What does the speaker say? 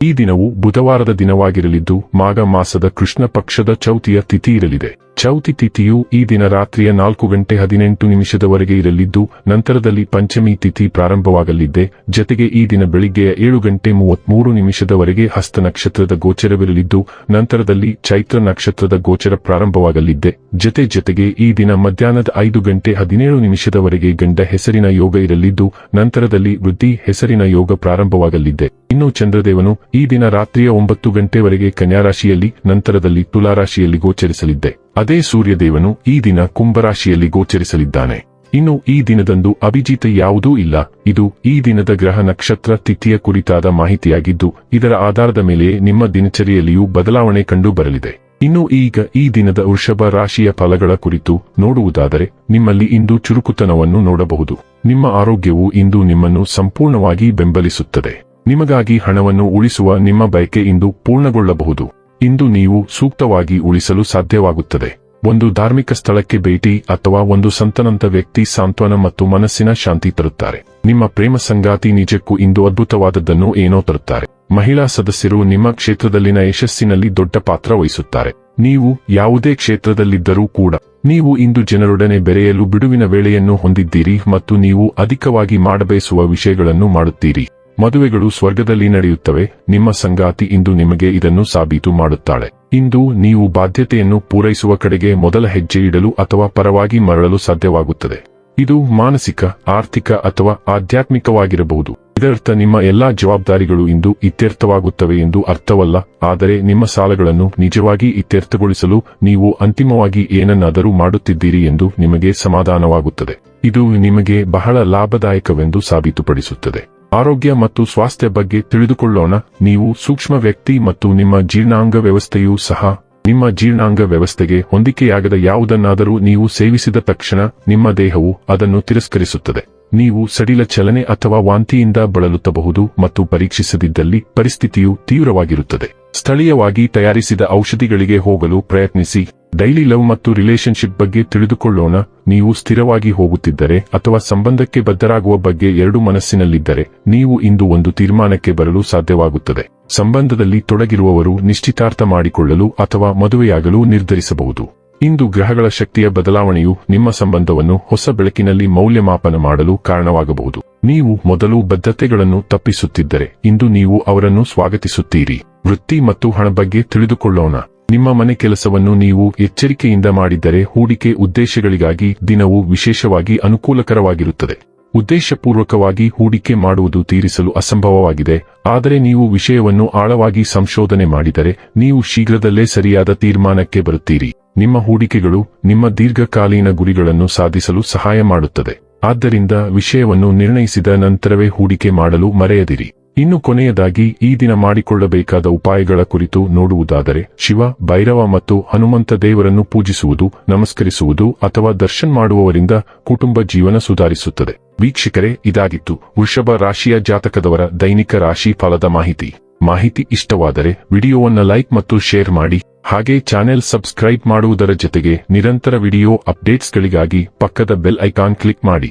ಈ ದಿನವು ಬುಧವಾರದ ದಿನವಾಗಿರಲಿದ್ದು ಮಾಘ ಮಾಸದ ಕೃಷ್ಣ ಪಕ್ಷದ ಚೌತಿಯ ತಿಥಿ ಇರಲಿದೆ. ಚೌತಿ ತಿಥಿಯು ಈ ದಿನ ರಾತ್ರಿಯ ನಾಲ್ಕು ಗಂಟೆ ಹದಿನೆಂಟು ನಿಮಿಷದವರೆಗೆ ಇರಲಿದ್ದು, ನಂತರದಲ್ಲಿ ಪಂಚಮಿ ತಿಥಿ ಪ್ರಾರಂಭವಾಗಲಿದ್ದೆ. ಜತೆಗೆ ಈ ದಿನ ಬೆಳಿಗ್ಗೆಯ ಏಳು ಗಂಟೆ ಮೂವತ್ಮೂರು ನಿಮಿಷದವರೆಗೆ ಹಸ್ತ ನಕ್ಷತ್ರದ ಗೋಚರವಿರಲಿದ್ದು, ನಂತರದಲ್ಲಿ ಚೈತ್ರ ನಕ್ಷತ್ರದ ಗೋಚರ ಪ್ರಾರಂಭವಾಗಲಿದ್ದೆ. ಜತೆ ಜತೆಗೆ ಈ ದಿನ ಮಧ್ಯಾಹ್ನದ ಐದು ಗಂಟೆ ಹದಿನೇಳು ನಿಮಿಷದವರೆಗೆ ಗಂಡ ಹೆಸರಿನ ಯೋಗ ಇರಲಿದ್ದು, ನಂತರದಲ್ಲಿ ವೃದ್ಧಿ ಹೆಸರಿನ ಯೋಗ ಪ್ರಾರಂಭವಾಗಲಿದ್ದೆ. ಇನ್ನು ಚಂದ್ರದೇವನು ಈ ದಿನ ರಾತ್ರಿಯ ಒಂಬತ್ತು ಗಂಟೆವರೆಗೆ ಕನ್ಯಾರಾಶಿಯಲ್ಲಿ, ನಂತರದಲ್ಲಿ ತುಲಾರಾಶಿಯಲ್ಲಿ ಗೋಚರಿಸಲಿದ್ದೆ. ಅದೇ ಸೂರ್ಯದೇವನು ಈ ದಿನ ಕುಂಭರಾಶಿಯಲ್ಲಿ ಗೋಚರಿಸಲಿದ್ದಾನೆ. ಇನ್ನು ಈ ದಿನದಂದು ಅಭಿಜಿತ ಯಾವುದೂ ಇಲ್ಲ. ಇದು ಈ ದಿನದ ಗ್ರಹ ನಕ್ಷತ್ರ ತಿಥಿಯ ಕುರಿತಾದ ಮಾಹಿತಿಯಾಗಿದ್ದು, ಇದರ ಆಧಾರದ ಮೇಲೆ ನಿಮ್ಮ ದಿನಚರಿಯಲ್ಲಿಯೂ ಬದಲಾವಣೆ ಕಂಡು ಬರಲಿದೆ ಇನ್ನು ಈಗ ಈ ದಿನದ ವೃಷಭ ರಾಶಿಯ ಫಲಗಳ ಕುರಿತು ನೋಡುವುದಾದರೆ, ನಿಮ್ಮಲ್ಲಿ ಇಂದು ಚುರುಕುತನವನ್ನು ನೋಡಬಹುದು. ನಿಮ್ಮ ಆರೋಗ್ಯವು ಇಂದು ನಿಮ್ಮನ್ನು ಸಂಪೂರ್ಣವಾಗಿ ಬೆಂಬಲಿಸುತ್ತದೆ. ನಿಮಗಾಗಿ ಹಣವನ್ನು ಉಳಿಸುವ ನಿಮ್ಮ ಬಯಕೆ ಇಂದು ಪೂರ್ಣಗೊಳ್ಳಬಹುದು. ಇಂದು ನೀವು ಸೂಕ್ತವಾಗಿ ಉಳಿಸಲು ಸಾಧ್ಯವಾಗುತ್ತದೆ. ಒಂದು ಧಾರ್ಮಿಕ ಸ್ಥಳಕ್ಕೆ ಭೇಟಿ ಅಥವಾ ಒಂದು ಸಂತನಂತ ವ್ಯಕ್ತಿ ಸಾಂತ್ವನ ಮತ್ತು ಮನಸ್ಸಿನ ಶಾಂತಿ ತರುತ್ತಾರೆ. ನಿಮ್ಮ ಪ್ರೇಮ ಸಂಗಾತಿ ನಿಜಕ್ಕೂ ಇಂದು ಅದ್ಭುತವಾದದ್ದನ್ನು ಏನೋ ತರುತ್ತಾರೆ. ಮಹಿಳಾ ಸದಸ್ಯರು ನಿಮ್ಮ ಕ್ಷೇತ್ರದಲ್ಲಿನ ಯಶಸ್ಸಿನಲ್ಲಿ ದೊಡ್ಡ ಪಾತ್ರ ವಹಿಸುತ್ತಾರೆ. ನೀವು ಯಾವುದೇ ಕ್ಷೇತ್ರದಲ್ಲಿದ್ದರೂ ಕೂಡ ನೀವು ಇಂದು ಜನರೊಡನೆ ಬೆರೆಯಲು ಬಿಡುವಿನ ವೇಳೆಯನ್ನು ಹೊಂದಿದ್ದೀರಿ ಮತ್ತು ನೀವು ಅಧಿಕವಾಗಿ ಮಾಡಬಯಸುವ ವಿಷಯಗಳನ್ನು ಮಾಡುತ್ತೀರಿ. ಮದುವೆಗಳು ಸ್ವರ್ಗದಲ್ಲಿ ನಡೆಯುತ್ತವೆ, ನಿಮ್ಮ ಸಂಗಾತಿ ಇಂದು ನಿಮಗೆ ಇದನ್ನು ಸಾಬೀತು ಮಾಡುತ್ತಾಳೆ. ಇಂದು ನೀವು ಬಾಧ್ಯತೆಯನ್ನು ಪೂರೈಸುವ ಕಡೆಗೆ ಮೊದಲ ಹೆಜ್ಜೆ ಇಡಲು ಅಥವಾ ಪರವಾಗಿ ಮರಳಲು ಸಾಧ್ಯವಾಗುತ್ತದೆ. ಇದು ಮಾನಸಿಕ, ಆರ್ಥಿಕ ಅಥವಾ ಆಧ್ಯಾತ್ಮಿಕವಾಗಿರಬಹುದು. ಇದರರ್ಥ ನಿಮ್ಮ ಎಲ್ಲಾ ಜವಾಬ್ದಾರಿಗಳು ಇಂದು ಇತ್ಯರ್ಥವಾಗುತ್ತವೆ ಎಂದು ಅರ್ಥವಲ್ಲ, ಆದರೆ ನಿಮ್ಮ ಸಾಲಗಳನ್ನು ನಿಜವಾಗಿ ಇತ್ಯರ್ಥಗೊಳಿಸಲು ನೀವು ಅಂತಿಮವಾಗಿ ಏನನ್ನಾದರೂ ಮಾಡುತ್ತಿದ್ದೀರಿ ಎಂದು ನಿಮಗೆ ಸಮಾಧಾನವಾಗುತ್ತದೆ. ಇದು ನಿಮಗೆ ಬಹಳ ಲಾಭದಾಯಕವೆಂದು ಸಾಬೀತುಪಡಿಸುತ್ತದೆ. ಆರೋಗ್ಯ ಮತ್ತು ಸ್ವಾಸ್ಥ್ಯ ಬಗ್ಗೆ ತಿಳಿದುಕೊಳ್ಳೋಣ. ನೀವು ಸೂಕ್ಷ್ಮ ವ್ಯಕ್ತಿ ಮತ್ತು ನಿಮ್ಮ ಜೀರ್ಣಾಂಗ ವ್ಯವಸ್ಥೆಯೂ ಸಹ ನಿಮ್ಮ ಜೀರ್ಣಾಂಗ ವ್ಯವಸ್ಥೆಗೆ ಹೊಂದಿಕೆಯಾಗದ ಯಾವುದನ್ನಾದರೂ ನೀವು ಸೇವಿಸಿದ ತಕ್ಷಣ ನಿಮ್ಮ ದೇಹವು ಅದನ್ನು ತಿರಸ್ಕರಿಸುತ್ತದೆ. ನೀವು ಸಡಿಲ ಚಲನೆ ಅಥವಾ ವಾಂತಿಯಿಂದ ಬಳಲುತ್ತಬಹುದು ಮತ್ತು ಪರೀಕ್ಷಿಸದಿದ್ದಲ್ಲಿ ಪರಿಸ್ಥಿತಿಯು ತೀವ್ರವಾಗಿರುತ್ತದೆ. ಸ್ಥಳೀಯವಾಗಿ ತಯಾರಿಸಿದ ಔಷಧಿಗಳಿಗೆ ಹೋಗಲು ಪ್ರಯತ್ನಿಸಿ. ಡೈಲಿ ಲವ್ ಮತ್ತು ರಿಲೇಶನ್ಶಿಪ್ ಬಗ್ಗೆ ತಿಳಿದುಕೊಳ್ಳೋಣ. ನೀವು ಸ್ಥಿರವಾಗಿ ಹೋಗುತ್ತಿದ್ದರೆ ಅಥವಾ ಸಂಬಂಧಕ್ಕೆ ಬದ್ಧರಾಗುವ ಬಗ್ಗೆ ಎರಡು ಮನಸ್ಸಿನಲ್ಲಿದ್ದರೆ, ನೀವು ಇಂದು ಒಂದು ತೀರ್ಮಾನಕ್ಕೆ ಬರಲು ಸಾಧ್ಯವಾಗುತ್ತದೆ. ಸಂಬಂಧದಲ್ಲಿ ತೊಡಗಿರುವವರು ನಿಶ್ಚಿತಾರ್ಥ ಮಾಡಿಕೊಳ್ಳಲು ಅಥವಾ ಮದುವೆಯಾಗಲು ನಿರ್ಧರಿಸಬಹುದು. ಇಂದು ಗ್ರಹಗಳ ಶಕ್ತಿಯ ಬದಲಾವಣೆಯು ನಿಮ್ಮ ಸಂಬಂಧವನ್ನು ಹೊಸ ಬೆಳಕಿನಲ್ಲಿ ಮೌಲ್ಯಮಾಪನ ಮಾಡಲು ಕಾರಣವಾಗಬಹುದು. ನೀವು ಮೊದಲು ಬದ್ಧತೆಗಳನ್ನು ತಪ್ಪಿಸುತ್ತಿದ್ದರೆ, ಇಂದು ನೀವು ಅವರನ್ನು ಸ್ವಾಗತಿಸುತ್ತೀರಿ. ವೃತ್ತಿ ಮತ್ತು ಹಣ ಬಗ್ಗೆ ತಿಳಿದುಕೊಳ್ಳೋಣ. ನಿಮ್ಮ ಮನೆ ಕೆಲಸವನ್ನು ನೀವು ಎಚ್ಚರಿಕೆಯಿಂದ ಮಾಡಿದ್ದರೆ ಹೂಡಿಕೆ ಉದ್ದೇಶಗಳಿಗಾಗಿ ದಿನವು ವಿಶೇಷವಾಗಿ ಅನುಕೂಲಕರವಾಗಿರುತ್ತದೆ. ಉದ್ದೇಶಪೂರ್ವಕವಾಗಿ ಹೂಡಿಕೆ ಮಾಡುವುದು ತೀರಿಸಲು ಅಸಂಭವವಾಗಿದೆ. ಆದರೆ ನೀವು ವಿಷಯವನ್ನು ಆಳವಾಗಿ ಸಂಶೋಧನೆ ಮಾಡಿದರೆ ನೀವು ಶೀಘ್ರದಲ್ಲೇ ಸರಿಯಾದ ತೀರ್ಮಾನಕ್ಕೆ ಬರುತ್ತೀರಿ. ನಿಮ್ಮ ಹೂಡಿಕೆಗಳು ನಿಮ್ಮ ದೀರ್ಘಕಾಲೀನ ಗುರಿಗಳನ್ನು ಸಾಧಿಸಲು ಸಹಾಯ ಮಾಡುತ್ತದೆ. ಆದ್ದರಿಂದ ವಿಷಯವನ್ನು ನಿರ್ಣಯಿಸಿದ ನಂತರವೇ ಹೂಡಿಕೆ ಮಾಡಲು ಮರೆಯದಿರಿ. ಇನ್ನು ಕೊನೆಯದಾಗಿ ಈ ದಿನ ಮಾಡಿಕೊಳ್ಳಬೇಕಾದ ಉಪಾಯಗಳ ಕುರಿತು ನೋಡುವುದಾದರೆ, ಶಿವ, ಭೈರವ ಮತ್ತು ಹನುಮಂತ ದೇವರನ್ನು ಪೂಜಿಸುವುದು, ನಮಸ್ಕರಿಸುವುದು ಅಥವಾ ದರ್ಶನ್ ಮಾಡುವವರಿಂದ ಕುಟುಂಬ ಜೀವನ ಸುಧಾರಿಸುತ್ತದೆ. ವೀಕ್ಷಕರೇ, ಇದಾಗಿತ್ತು ವೃಷಭ ರಾಶಿಯ ಜಾತಕದವರ ದೈನಿಕ ರಾಶಿ ಫಲದ ಮಾಹಿತಿ. ಮಾಹಿತಿ ಇಷ್ಟವಾದರೆ ವಿಡಿಯೋವನ್ನು ಲೈಕ್ ಮತ್ತು ಶೇರ್ ಮಾಡಿ, ಹಾಗೆ ಚಾನೆಲ್ ಸಬ್ಸ್ಕ್ರೈಬ್ ಮಾಡುವುದರ ಜೊತೆಗೆ ನಿರಂತರ ವಿಡಿಯೋ ಅಪ್ಡೇಟ್ಸ್ಗಳಿಗಾಗಿ ಪಕ್ಕದ ಬೆಲ್ ಐಕಾನ್ ಕ್ಲಿಕ್ ಮಾಡಿ.